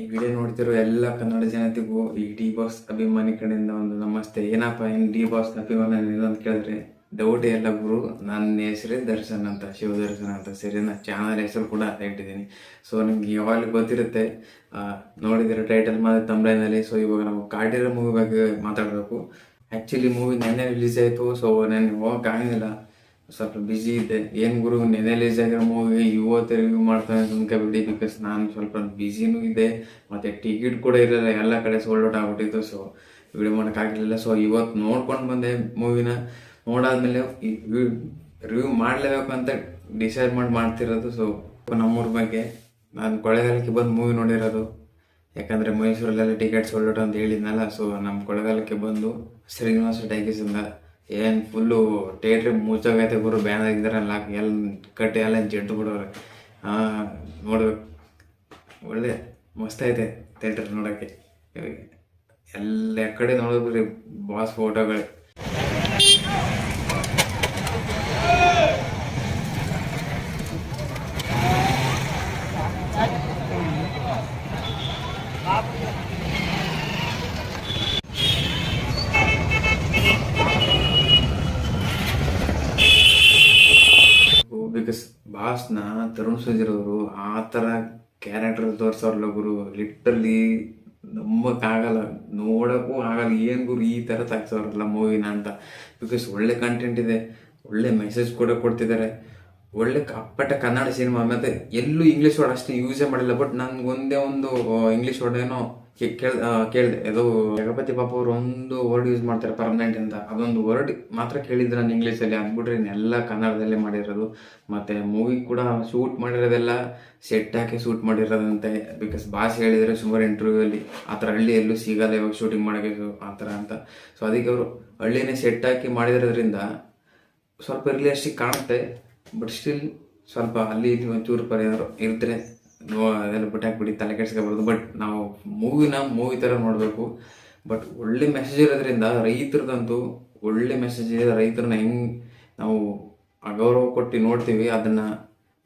ಈ ವಿಡಿಯೋ ನೋಡ್ತಿರೋ ಎಲ್ಲ ಕನ್ನಡ ಜನತೆಗೂ ಈ ಡಿ ಬಾಸ್ ಅಭಿಮಾನಿ ಕಡೆಯಿಂದ ಒಂದು ನಮಸ್ತೆ. ಏನಪ್ಪ ಏನು ಡಿ ಬಾಸ್ ಅಭಿಮಾನ ಅಂತ ಕೇಳಿದ್ರೆ ಡೌಟ್ ಎಲ್ಲ ಗುರು ನನ್ನ ಹೆಸರೇ ದರ್ಶನ್ ಅಂತ ಶಿವ ದರ್ಶನ್ ಅಂತ. ಸರಿ ನನ್ನ ಚಾನಲ್ ಹೆಸರು ಕೂಡ ಅಂತ ಇಟ್ಟಿದ್ದೀನಿ. ಸೊ ನಿಮ್ಗೆ ಯಾವಾಗಲೂ ಗೊತ್ತಿರುತ್ತೆ ನೋಡಿದರೆ ಟೈಟಲ್ ಮಾತ್ರ ತಂಬ್ಲೈನಲ್ಲಿ ಸೊ ಇವಾಗ ನಾವು ಕಾಟಿರೋ ಮೂವಿ ಬಗ್ಗೆ ಮಾತಾಡಬೇಕು. ಆ್ಯಕ್ಚುಲಿ ಮೂವಿ ನೆನ್ನೆ ರಿಲೀಸ್ ಆಯಿತು. ಸೊ ನಾನು ಹೋಗಕ್ಕೆ ಆಗಿಲ್ಲ ಸ್ವಲ್ಪ ಬ್ಯುಸಿ ಇದ್ದೆ. ಏನು ಗುರು, ನೆನೆ ರಿಲೀಸ್ ಆಗಿರೋ ಮೂವಿ ಇವತ್ತು ರಿವ್ಯೂ ಮಾಡ್ತಾನೆ ಬಿಡಿ ಬಿಕಾಸ್ ನಾನು ಸ್ವಲ್ಪ ಬ್ಯುಸಿನೂ ಇದ್ದೆ. ಮತ್ತು ಟಿಕೆಟ್ ಕೂಡ ಇರಲಿಲ್ಲ ಎಲ್ಲ ಕಡೆ ಸೋಲ್ಡ್ ಔಟ್ ಆಗ್ಬಿಟ್ಟಿತ್ತು ಸೊ ವಿಡಿಯೋ ಮಾಡೋಕ್ಕಾಗಲಿಲ್ಲ ಸೊ ಇವತ್ತು ನೋಡ್ಕೊಂಡು ಬಂದೆ ಮೂವಿನ ನೋಡಾದ್ಮೇಲೆ ರಿವ್ಯೂ ಮಾಡಲೇಬೇಕು ಅಂತ ಡಿಸೈಡ್ ಮಾಡಿ, ಮಾಡ್ತಿರೋದು. ಸೊ ನಮ್ಮೂರ ಬಗ್ಗೆ ನಾನು ಕೊಳ್ಳೆಗಾಲಕ್ಕೆ ಬಂದು ಮೂವಿ ನೋಡಿರೋದು. ಯಾಕಂದರೆ ಮೈಸೂರಲ್ಲೆಲ್ಲ ಟಿಕೆಟ್ ಸೋಲ್ಡ್ ಔಟ್ ಅಂತ ಹೇಳಿದ್ನಲ್ಲ ಸೊ ನಮ್ಮ ಕೊಳ್ಳೆಗಾಲಕ್ಕೆ ಬಂದು ಶ್ರೀನಿವಾಸ ಟ್ಯಾಕೀಸಿಂದ ಏನು ಫುಲ್ಲು ಟೇಟ್ರಿ ಮುಚ್ಚೋಗೈತೆ ಗುರು ಬ್ಯಾನ್ ಆಗಿದ್ದಾರಲ್ಲ ಎಲ್ಲ ಕಟ್ಟಿ, ಎಲ್ಲ ಜಡ್ಡು ಹಾಂ ನೋಡ್ಬೇಕು. ಒಳ್ಳೆ ಮಸ್ತೈತೆ ಥೇಟ್ರ್ ನೋಡೋಕ್ಕೆ. ಎಲ್ಲ ಕಡೆ ನೋಡಿದ್ರಿ ಬಾಸ್ ಫೋಟೋಗಳೇ ಬಾಸ್ನ ತರುಣ್ ಸುಧೀರ್ ಅವರು ಆ ಥರ ಕ್ಯಾರೆಕ್ಟರ್ ತೋರಿಸೋರ್ಲ ಗುರು ಲಿಟ್ರಲಿ ನಂಬಕ್ಕಾಗಲ್ಲ ನೋಡೋಕ್ಕೂ ಆಗಲ್ಲ, ಏನು ಗುರು ಈ ಥರ ತಾಕ್ಸೋರಲ್ಲ ಮೂವಿನ ಅಂತ. ಬಿಕಾಸ್ ಒಳ್ಳೆ ಕಂಟೆಂಟ್ ಇದೆ, ಒಳ್ಳೆ ಮೆಸೇಜ್ ಕೂಡ ಕೊಡ್ತಿದ್ದಾರೆ ಒಳ್ಳೆ ಅಪ್ಪಟ ಕನ್ನಡ ಸಿನಿಮಾ ಮತ್ತು ಎಲ್ಲೂ ಇಂಗ್ಲೀಷ್ ವರ್ಡ್ ಅಷ್ಟೇ ಯೂಸೇ ಮಾಡಿಲ್ಲ ಬಟ್ ನನ್ಗೆ ಒಂದೇ ಒಂದು ಇಂಗ್ಲೀಷ್ ವರ್ಡ್ ಏನೋ ಕೇಳ್ ಕೇಳಿದೆ. ಅದು ಜಗಪತಿ ಪಾಪ ಅವರು ಒಂದು ವರ್ಡ್ ಯೂಸ್ ಮಾಡ್ತಾರೆ ಪರ್ಮನೆಂಟ್ ಅಂತ. ಅದೊಂದು ವರ್ಡ್ ಮಾತ್ರ ಕೇಳಿದ್ರೆ ನಾನು ಇಂಗ್ಲೀಷಲ್ಲಿ ಅಂದ್ಬಿಟ್ರೆ ಇನ್ನೆಲ್ಲ ಕನ್ನಡದಲ್ಲೇ ಮಾಡಿರೋದು. ಮತ್ತು ಮೂವಿ ಕೂಡ ಶೂಟ್ ಮಾಡಿರೋದೆಲ್ಲ ಸೆಟ್ ಹಾಕಿ ಶೂಟ್ ಮಾಡಿರೋದಂತೆ. ಬಿಕಾಸ್ ಭಾಷೆ ಹೇಳಿದರೆ ಸುಮಾರು ಇಂಟರ್ವ್ಯೂವಲ್ಲಿ ಆ ಥರ ಹಳ್ಳಿ ಎಲ್ಲೂ ಸಿಗಲ್ಲ ಇವಾಗ ಶೂಟಿಂಗ್ ಮಾಡಬೇಕು ಆ ಥರ ಅಂತ. ಸೊ ಅದಕ್ಕೆ ಅವರು ಹಳ್ಳಿನೇ ಸೆಟ್ ಹಾಕಿ ಮಾಡಿರೋದ್ರಿಂದ ಸ್ವಲ್ಪ ರಿಯಲಿಸ್ಟಿಕ್ ಕಾಣುತ್ತೆ. ಬಟ್ ಸ್ಟಿಲ್ ಸ್ವಲ್ಪ ಅಲ್ಲಿ ಒಂಚೂರು ಪರಿಹಾರ ನೋ ಅದೆಲ್ಲ ಬಿಟ್ಟು ಬಿಡಿ ತಲೆ ಕೆಡ್ಸ್ಕೊಬಾರ್ದು. ಬಟ್ ನಾವು ಮೂವಿನ ಮೂವಿ ಥರ ನೋಡಬೇಕು. ಬಟ್ ಒಳ್ಳೆ ಮೆಸೇಜ್ ಇರೋದ್ರಿಂದ ರೈತರದಂತೂ ಒಳ್ಳೆ ಮೆಸೇಜ್ ಇದೆ. ರೈತರನ್ನ ಹೆಂಗೆ ನಾವು ಅಗೌರವ ಕೊಟ್ಟು ನೋಡ್ತೀವಿ, ಅದನ್ನು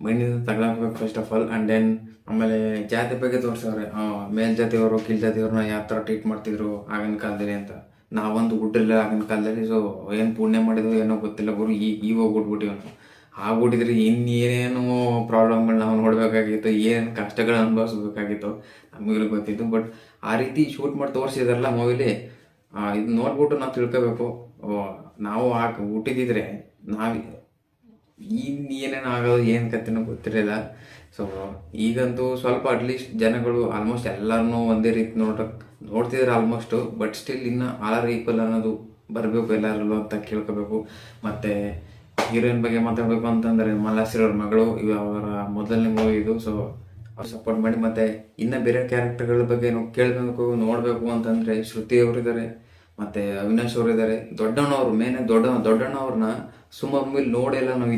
ಮೈಂಡಿಂದ ತಗೊಳಬೇಕು first of all and then ಆಮೇಲೆ ಜಾತಿ ಬಗ್ಗೆ ತೋರಿಸವ್ರೆ. ಮೇಲ್ಜಾತಿಯವರು, ಕೀಳ್ಜಾತಿಯವ್ರನ್ನ ಯಾವ ಥರ ಟ್ರೀಟ್ ಮಾಡ್ತಿದ್ರು ಆಗಿನ ಕಾಲದಲ್ಲಿ ಅಂತ. ನಾವೊಂದು ಹುಟ್ಟಿಲ್ಲ ಆಗಿನ ಕಾಲದಲ್ಲಿ ಸೊ ಏನು ಪುಣ್ಯ ಮಾಡಿದ್ವು ಏನೋ ಗೊತ್ತಿಲ್ಲ ಗುರು ಈಗ ಈಗ ಹುಟ್ಬಿಟ್ಟಿವಿ ನಾವು ಆಗ್ಬಿಟ್ಟಿದ್ರೆ, ಇನ್ನೇನೇನು ಪ್ರಾಬ್ಲಮ್ಗಳನ್ನ ನಾವು ನೋಡಬೇಕಾಗಿತ್ತು ಏನು ಕಷ್ಟಗಳು ಅನುಭವಿಸ್ಬೇಕಾಗಿತ್ತು ನಮಗೆ ಗೊತ್ತಿತ್ತು. ಬಟ್ ಆ ರೀತಿ ಶೂಟ್ ಮಾಡಿ ತೋರಿಸಿದಾರಲ್ಲ ಮೂವಿಲಿ ಇದು ನೋಡ್ಬಿಟ್ಟು ನಾವು ತಿಳ್ಕೋಬೇಕು. ನಾವು ಆಗ ಹುಟ್ಟಿದಿದ್ರೆ ನಾವು ಇನ್ನೇನೇನು ಆಗೋದು, ಏನು ಕತ್ತಿನೂ ಗೊತ್ತಿರಲಿಲ್ಲ. ಸೊ ಈಗಂತೂ ಸ್ವಲ್ಪ ಅಟ್ಲೀಸ್ಟ್ ಜನಗಳು ಆಲ್ಮೋಸ್ಟ್ ಎಲ್ಲರನ್ನೂ ಒಂದೇ ರೀತಿ ನೋಡಕ್ ನೋಡ್ತಿದ್ದಾರೆ ಆಲ್ಮೋಸ್ಟು ಬಟ್ ಸ್ಟಿಲ್ ಇನ್ನು ಆರ್ ಈಕ್ವಲ್ ಅನ್ನೋದು ಬರಬೇಕು ಎಲ್ಲರಲ್ಲೂ ಅಂತ ಕೇಳ್ಕೋಬೇಕು. ಮತ್ತು ಹೀರೋಯಿನ್ ಬಗ್ಗೆ ಮಾತಾಡಬೇಕು ಅಂತಂದರೆ ಅವ್ರ ಮಗಳು ಇವ ಅವರ ಮೊದಲನೇ ಮೂವಿ ಇದು. ಸೊ ಅವ್ರು ಸಪೋರ್ಟ್ ಮಾಡಿ ಮತ್ತೆ ಇನ್ನು ಬೇರೆ ಕ್ಯಾರೆಕ್ಟರ್ಗಳ ಬಗ್ಗೆ ಕೇಳ್ಬೇಕು ನೋಡಬೇಕು ಅಂತಂದರೆ ಶ್ರುತಿ ಅವರಿದ್ದಾರೆ ಮತ್ತು ಅವಿನಾಶ್ ಅವರು ಇದ್ದಾರೆ ದೊಡ್ಡಣ್ಣವ್ರು ಮೇನ್ ದೊಡ್ಡ ದೊಡ್ಡಣ್ಣವ್ರನ್ನ ಸುಮಾರು ಮೂವಿಲಿ ನೋಡಿಲ್ಲ ನಾವು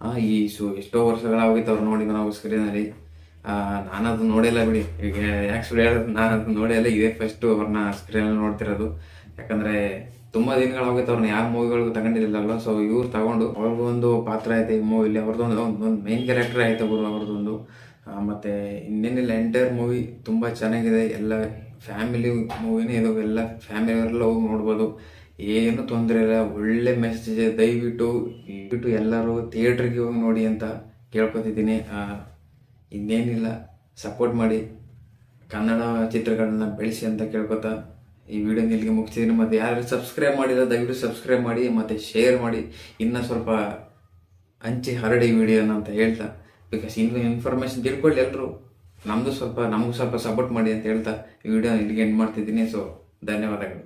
ಆ, ಈ ಸು ಎಷ್ಟೋ ವರ್ಷಗಳಾಗೋಯ್ತು ಅವ್ರು ನೋಡಿ ನಾವು ಸ್ಕ್ರೀನಲ್ಲಿ ನಾನು ನಾನದು ನೋಡಿಲ್ಲ ಬಿಡಿ. ಈಗ ಯಾಕೆ ಸುಳ್ಳು ಹೇಳೋದು ನಾನು ನೋಡಿಲ್ಲ ಇದೇ ಫಸ್ಟು ಅವ್ರನ್ನ ಸ್ಕ್ರೀನಲ್ಲಿ ನೋಡ್ತಿರೋದು. ಯಾಕಂದರೆ ತುಂಬ ದಿನಗಳಾಗೋಯ್ತು ಅವ್ರನ್ನ ಯಾವ ಮೂವಿಗಳಿಗೂ ತಗೊಂಡಿರಲಿಲ್ಲ ಸೊ ಇವ್ರು ತಗೊಂಡು ಅವ್ರಿಗೊಂದು ಪಾತ್ರ ಐತೆ ಈ ಮೂವಿಲಿ ಅವ್ರದ್ದೊಂದು ಒಂದು ಮೇನ್ ಕ್ಯಾರೆಕ್ಟರ್ ಆಯ್ತು ಗುರು ಅವ್ರದ್ದೊಂದು ಮತ್ತು ಇನ್ನೇನಿಲ್ಲ ಎಂಟೈರ್ ಮೂವಿ ತುಂಬ ಚೆನ್ನಾಗಿದೆ. ಎಲ್ಲ ಫ್ಯಾಮಿಲಿ ಮೂವಿನೇ ಇದು, ಎಲ್ಲ ಫ್ಯಾಮಿಲಿಯವರೆಲ್ಲ ಹೋಗಿ ನೋಡ್ಬೋದು. ಏನು ತೊಂದರೆ ಇಲ್ಲ, ಒಳ್ಳೆ ಮೆಸೇಜ್ ದಯವಿಟ್ಟು ಬಿಟ್ಟು ಎಲ್ಲರೂ ಥಿಯೇಟ್ರಿಗೆ ಹೋಗಿ ನೋಡಿ ಅಂತ ಕೇಳ್ಕೊತಿದ್ದೀನಿ. ಇನ್ನೇನಿಲ್ಲ ಸಪೋರ್ಟ್ ಮಾಡಿ. ಕನ್ನಡ ಚಿತ್ರಗಳನ್ನ ಬೆಳೆಸಿ ಅಂತ ಕೇಳ್ಕೊತಾ ಈ ವಿಡಿಯೋ ಇಲ್ಲಿಗೆ ಮುಗಿಸಿದ್ದೀನಿ ಮತ್ತು ಯಾರು ಸಬ್ಸ್ಕ್ರೈಬ್ ಮಾಡಿಲ್ಲ ದಯವಿಟ್ಟು ಸಬ್ಸ್ಕ್ರೈಬ್ ಮಾಡಿ, ಮತ್ತು ಶೇರ್ ಮಾಡಿ. ಇನ್ನೂ ಸ್ವಲ್ಪ ಹಂಚಿ ಹರಡಿ ವಿಡಿಯೋನ ಅಂತ ಹೇಳ್ತಾ. ಬಿಕಾಸ್ ಇನ್ನೂ ಇನ್ಫಾರ್ಮೇಷನ್ ತಿಳ್ಕೊಳ್ಳಿ ಎಲ್ಲರೂ ನಮ್ಮದು ಸ್ವಲ್ಪ, ನಮಗೂ ಸ್ವಲ್ಪ ಸಪೋರ್ಟ್ ಮಾಡಿ ಅಂತ ಹೇಳ್ತಾ. ಈ ವಿಡಿಯೋ ಇಲ್ಲಿಗೆ ಎಂಡ್ ಮಾಡ್ತಿದ್ದೀನಿ. ಸೊ ಧನ್ಯವಾದಗಳು.